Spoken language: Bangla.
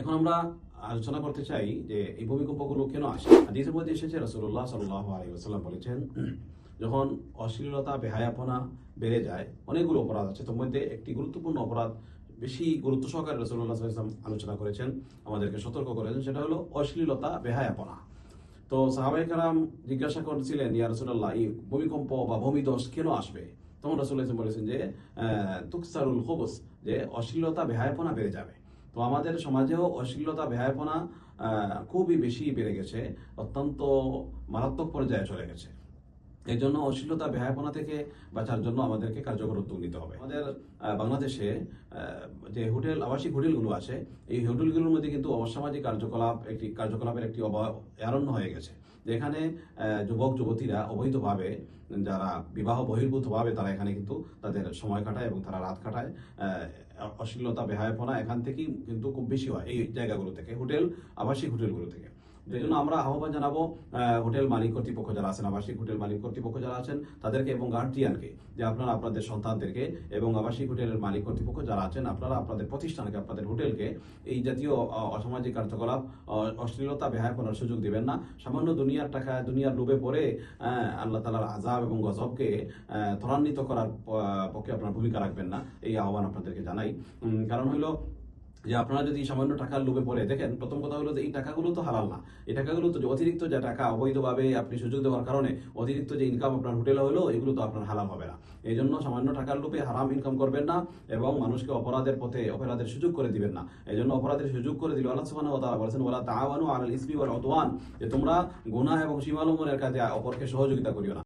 এখন আমরা আলোচনা করতে চাই যে এই ভূমিকম্পগুলো কেন আসে? হাদিসের মধ্যে এসেছে রসুল্লাহ সাল্লাহ আলী ওসাল্লাম বলেছেন, যখন অশ্লীলতা, বেহায়াপনা বেড়ে যায়, অনেকগুলো অপরাধ আছে। তোর মধ্যে একটি গুরুত্বপূর্ণ অপরাধ বেশি গুরুত্ব সহকারে রসুল্লাহ সাল্লাম আলোচনা করেছেন, আমাদেরকে সতর্ক করেছেন, সেটা হলো অশ্লীলতা, বেহায়াপনা। তো সাহাবাই কারাম জিজ্ঞাসা করছিলেন, ইয়া রসুল্লাহ এই ভূমিকম্প বা ভূমিদোষ কেন আসবে? তখন রসুল্লাহ ইসলাম বলেছেন যে তুকসারুল খবস, যে অশ্লীলতা, বেহায়াপনা বেড়ে যাবে। তো আমাদের সমাজেও অশ্লীলতা বেহায়াপনা খুবই বেশি বেড়ে গেছে। অত্যন্ত মারাত্মক পর্যায়ে চলে গেছে। এই জন্য অশ্লীলতা, বেহায়াপনা থেকে বাঁচার জন্য আমাদেরকে কার্যকর উদ্যোগ নিতে হবে। আমাদের বাংলাদেশে যে হোটেল, আবাসিক হোটেলগুলো আছে, এই হোটেলগুলোর মধ্যে কিন্তু অসামাজিক কার্যকলাপ, একটি কার্যকলাপের একটি অরণ্য হয়ে গেছে। যেখানে যুবক, যুবতীরা অবৈধভাবে, যারা বিবাহ বহির্ভূতভাবে, তারা এখানে কিন্তু তাদের সময় কাটায় এবং তারা রাত কাটায়। অশ্লীলতা, বেহায়াপনা এখান থেকেই কিন্তু খুব বেশি হয়, এই জায়গাগুলো থেকে, হোটেল, আবাসিক হোটেলগুলো থেকে। এই জন্য আমরা আহ্বান জানাব হোটেল মালিক কর্তৃপক্ষ যারা আছেন, আবাসিক হোটেল মালিক কর্তৃপক্ষ যারা আছেন, তাদেরকে এবং গার্ডিয়ানকে যে আপনারা আপনাদের সন্তানদেরকে এবং আবাসিক হোটেলের মালিক কর্তৃপক্ষ যারা আছেন, আপনারা আপনাদের প্রতিষ্ঠানকে, আপনাদের হোটেলকে এই জাতীয় অসামাজিক কার্যকলাপ অশ্লীলতা বেহায়াপনার সুযোগ দিবেন না। সামান্য দুনিয়ার টাকা, দুনিয়ার লোভে পড়ে আল্লাহ তালার আজাব এবং গজবকে ত্বরান্বিত করার পক্ষে আপনার ভূমিকা রাখবেন না। এই আহ্বান আপনাদেরকে জানাই। কারণ হলো যে আপনারা যদি সামান্য টাকার লোভে পড়ে, দেখেন, প্রথম কথা হলো যে এই টাকাগুলো তো হালাল না। এই টাকাগুলো তো অতিরিক্ত যে টাকা অবৈধভাবে আপনি সুযোগ দেওয়ার কারণে অতিরিক্ত যে ইনকাম আপনার হোটেলে হলো, এগুলো তো আপনার হালাল হবে না। এই জন্য সামান্য টাকার লোভে হারাম ইনকাম করবেন না এবং মানুষকে অপরাধের পথে অপরাধের সুযোগ করে দিবেন না। এই জন্য অপরাধের সুযোগ করে দিল আল্লাহ তাআলা বলেছেন, ওয়ালা তাআওয়ানু আলাল ইসমি ওয়াল উদওয়ান যে তোমরা গুনাহ এবং সীমালম্বনের কাজে অপরকে সহযোগিতা করিও না।